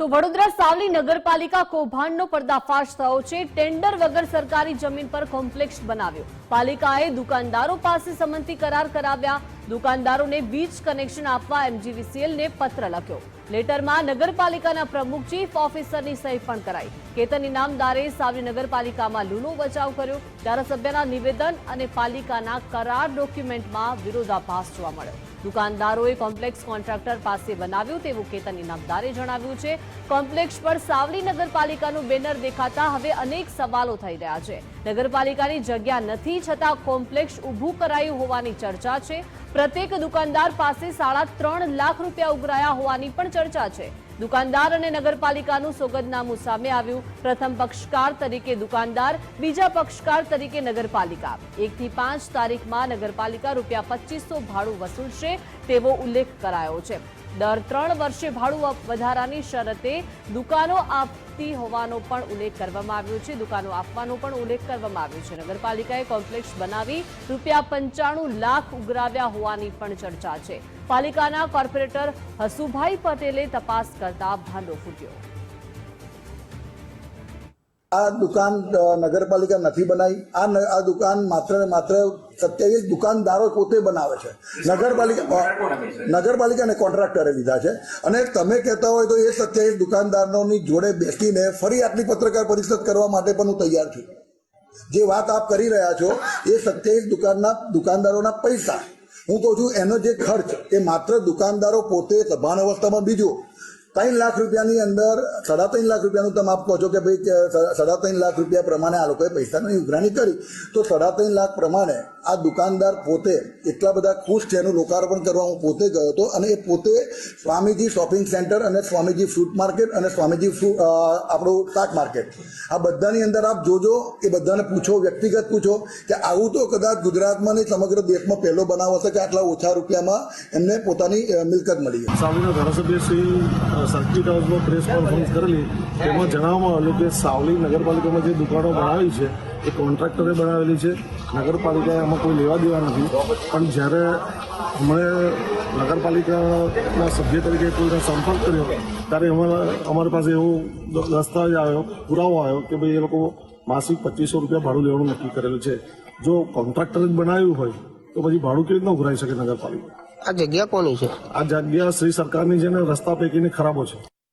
તો વડોદરા સાવલી નગરપાલિકા કૌભાંડનો પર્દાફાશ થયો છે. ટેન્ડર વગર સરકારી જમીન પર કોમ્પ્લેક્ષ બનાવ્યો. પાલિકાએ દુકાનદારો પાસે સંમતિ કરાર કરાવ્યા. દુકાનદારોને વીજ કનેક્શન આપવા એમજીવીસીએલને પત્ર લખ્યો. લેટરમાં નગરપાલિકાના પ્રમુખ ચીફ ઓફિસરની સહી પણ કરાઈ. કેતન ઇનામદારે સાવલી નગરપાલિકામાં લૂલો બચાવ કર્યો. ધારાસભ્યના નિવેદન અને પાલિકાના કરાર ડોક્યુમેન્ટમાં વિરોધાભાસ જોવા મળ્યો. દુકાનદારોએ કોમ્પ્લેક્સ કોન્ટ્રાક્ટર પાસે બનાવ્યું તેવું કેતન ઇનામદારે જણાવ્યું છે. કોમ્પ્લેક્ષ પર સાવલી નગરપાલિકાનું બેનર દેખાતા હવે અનેક સવાલો થઈ રહ્યા છે. નગરપાલિકાની જગ્યા નથી છતાં કોમ્પ્લેક્ષ ઊભું કરાયું હોવાની ચર્ચા છે. પ્રત્યેક દુકાનદાર પાસે સાડા ત્રણ લાખ રૂપિયા ઉઘરાયા હોવાની પણ ચર્ચા છે. દુકાનદાર અને નગરપાલિકાનું સોગંદનામું સામે આવ્યું. પ્રથમ પક્ષકાર તરીકે દુકાનદાર, બીજા પક્ષકાર તરીકે નગરપાલિકા. એકથી પાંચ તારીખમાં નગરપાલિકા રૂપિયા પચીસો ભાડું વસૂલશે તેવો ઉલ્લેખ કરાયો છે. દર ત્રણ વર્ષે ભાડું વધારાની શરતે દુકાનો આપતી હોવાનો પણ ઉલ્લેખ કરવામાં આવ્યો છે. દુકાનો આપવાનો પણ ઉલ્લેખ કરવામાં આવ્યો છે. નગરપાલિકાએ કોમ્પ્લેક્ષ બનાવી રૂપિયા પંચાણું લાખ ઉઘરાવ્યા હોવાની પણ ચર્ચા છે. પાલિકાના કોર્પોરેટર હસુભાઈ પટેલે તપાસ કરતા ભાંડો ફૂટ્યો. આ દુકાન નગરપાલિકા નથી બનાવી આ આ દુકાન માત્ર ને માત્ર સત્યાવીસ દુકાનદારો પોતે બનાવે છે. નગરપાલિકા નગરપાલિકાને કોન્ટ્રાક્ટરે લીધા છે. અને તમે કહેતા હોય તો એ સત્યાવીસ દુકાનદારોની જોડે બેસીને ફરી આટલી પત્રકાર પરિષદ કરવા માટે પણ હું તૈયાર છું. જે વાત આપ કરી રહ્યા છો, એ સત્યાવીસ દુકાનના, દુકાનદારોના પૈસા. હું કહું છું, એનો જે ખર્ચ, એ માત્ર દુકાનદારો પોતે સભાન અવસ્થામાં બીજો. ત્રણ લાખ રૂપિયાની અંદર, સાડા ત્રણ લાખ રૂપિયાનું તમે આપ કહો છો કે ભાઈ સાડા ત્રણ લાખ રૂપિયા પ્રમાણે આ લોકોએ પૈસાની ઉઘરાણી કરી. તો સાડા ત્રણ લાખ પ્રમાણે આ દુકાનદાર પોતે એટલા બધા ખુશ છે, એનું લોકાર્પણ કરવા હું પોતે ગયો હતો અને એ પોતે સ્વામીજી શોપિંગ સેન્ટર અને સ્વામીજી ફ્રૂટ માર્કેટ અને સ્વામીજી આપણું શાક માર્કેટ. આ બધાની અંદર આપ જોજો, એ બધાને પૂછો, વ્યક્તિગત પૂછો કે આવું તો કદાચ ગુજરાતમાં નહીં સમગ્ર દેશમાં પહેલો બનાવ હશે કે આટલા ઓછા રૂપિયામાં એમને પોતાની મિલકત મળી સ્વામીના ધારાસભ્ય શ્રી સર્કિટ હાઉસમાં પ્રેસ કોન્ફરન્સ કરેલી, તેમાં જણાવવામાં આવેલું કે સાવલી નગરપાલિકામાં જે દુકાનો બનાવી છે, એ કોન્ટ્રાક્ટરે બનાવેલી છે. નગરપાલિકાએ આમાં કોઈ લેવા દેવા નથી. પણ જ્યારે અમે નગરપાલિકાના સભ્ય તરીકે કોઈને સંપર્ક કર્યો, ત્યારે અમારા, અમારી પાસે એવો દસ્તાવેજ આવ્યો, પુરાવો આવ્યો કે ભાઈ એ લોકો માસિક પચીસો રૂપિયા ભાડું લેવાનું નક્કી કરેલું છે. જો કોન્ટ્રાક્ટરે જ બનાવ્યું હોય તો પછી ભાડું કેવી રીતના ઉઘરાઈ શકે નગરપાલિકા? આ જગ્યા કોની છે? આ જગ્યા શ્રી સરકારની છે ને રસ્તા પૈકીની ખરાબો છે.